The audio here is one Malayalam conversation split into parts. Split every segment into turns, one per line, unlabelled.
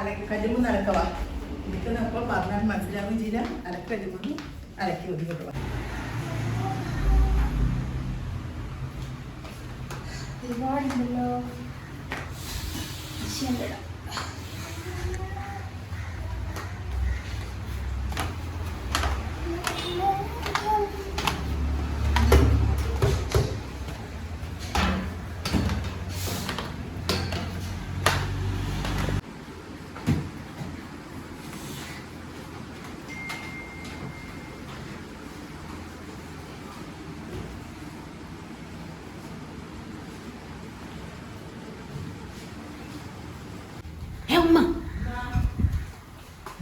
അലക്ക് കല്ലുമ്പോൾ അലക്കവാ ഇരിക്കുന്നപ്പോൾ പറഞ്ഞാൽ മനസ്സിലാവുകയും ചെയ്യില്ല. അലക്കി കല്ലുമ്പോൾ അലക്കി ഒതുക്കിട്ട്
ഒരുപാടുണ്ടല്ലോ. ശരിയടാ.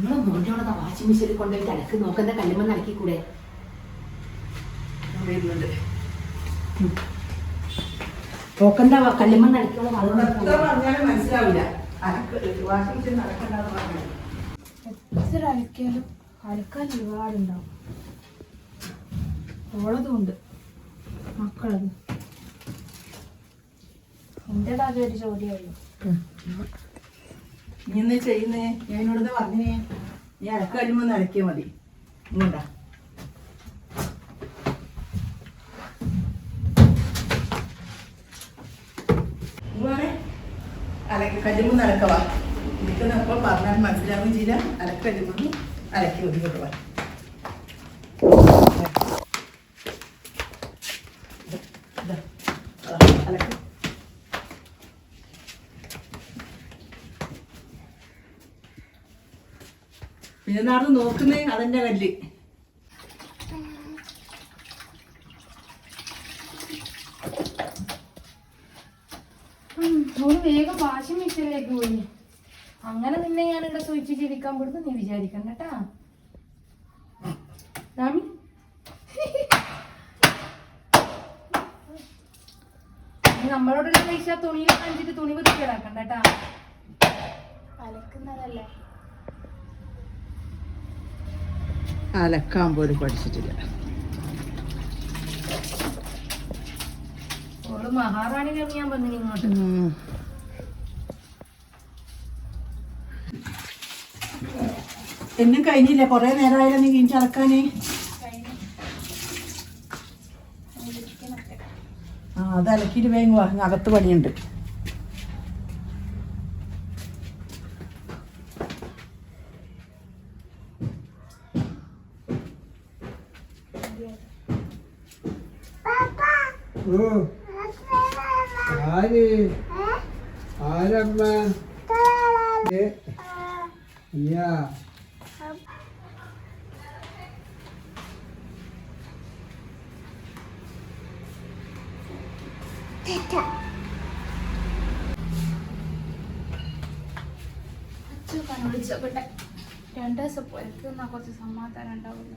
നിങ്ങളെ ആ വാഷിംഗ് മെഷീനിൽ കൊണ്ടുപോയി അലക്ക് നോക്കുന്ന കല്ലുമെന്ന് അലക്കുള്ള
അതുകൊണ്ട്
വെള്ളം
എത്ര പറഞ്ഞാലും മനസ്സിലാവില്ല. അലക്ക് വാഷിംഗ് മെഷീൻ അലക്കണ്ടെന്ന് പറഞ്ഞു
എത്ര അലക്കിയാലും അലക്കാൻ ഒരുപാടുണ്ടാവും. ഓളതുകൊണ്ട് മക്കളത്. എന്റെ ഒരു ചോദ്യമുള്ളൂ
നീ എന്നാ ചെയ്യുന്നേ? ഞാൻ എന്നോട് പറഞ്ഞേ നീ അലക്ക് കഴിയുമ്പോൾ അലക്കിയാൽ മതി. ഇങ്ങോട്ടാ അലക്ക് കല്ലുമ്പോൾ അലക്കവാ ഇരിക്കുന്നപ്പോൾ പറഞ്ഞാൽ മനസ്സിലാവുകയും ചെയ്യില്ല. അലക്ക് അലക്കി ഒതുങ്ങോട്ട് വാ ഇതാ, അതാ, അലക്ക് പിന്നെ നാട് നോക്കുന്നേ അതെന്റെ കല്ല്.
ഓൾ വേഗം വാഷിംഗ് മെഷീനിലേക്ക് പോയി. അങ്ങനെ നിന്നെ ഞാൻ ഇവിടെ ജീവിക്കാൻ പോടുന്നു നീ വിചാരിക്കണ്ട കേട്ടാ. രാമി നീ നമ്മളോടുള്ള പൈസ തുണിയിൽ കണ്ടിട്ട് തുണി വൃത്തിയിടാക്കണ്ട കേട്ടാ. അലക്കുന്നതല്ലേ?
അലക്കാൻ പോലും പഠിച്ചിട്ടില്ല.
ഓൾ മഹാറാണി ഞാൻ വന്നു ഇങ്ങോട്ട്?
എന്നും കഴിഞ്ഞില്ല? കൊറേ നേരമായാലും നീ കിഞ്ചി അലക്കാനേ. ആ അത് അലക്കിയിട്ട് വേഗം വാ. അകത്ത് പണിയുണ്ട്.
ആര്? ആരമ്മ? യാ
അച്ഛൻ വിളിച്ചോട്ടെ രണ്ട് ദിവസം പോയിട്ട് കുറച്ച് സമാധാനം ഉണ്ടാവില്ല.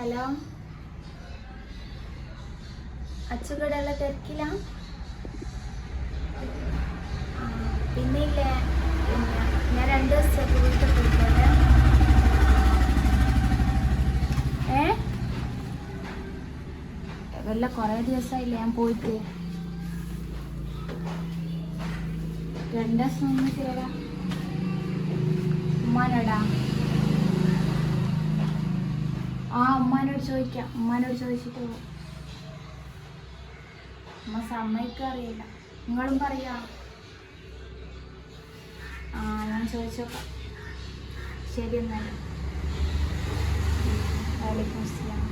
ഹലോ? അച്ചുകടയുള്ള തിരക്കില? പിന്നെ ഇല്ലേ ഞാൻ രണ്ട് ദിവസത്തേക്ക് വീട്ടിൽ പോയിക്കോട്ടെ. ഏ? വല്ല കുറേ ദിവസമായില്ലേ ഞാൻ പോയിട്ട്? രണ്ട് ദിവസം ഒന്ന് ചേരാ ഉമ്മാനോടാ? ആ ഉമ്മാനോട് ചോദിക്കാം. ഉമ്മാനോട് ചോദിച്ചിട്ട് പോകും അമ്മ സമ്മതിക്കും അറിയില്ല നിങ്ങളും പറയാ. ആ ഞാൻ ചോദിച്ചോക്കാം. ശരി എന്നാലും. വലൈക്കും അസ്സലാം.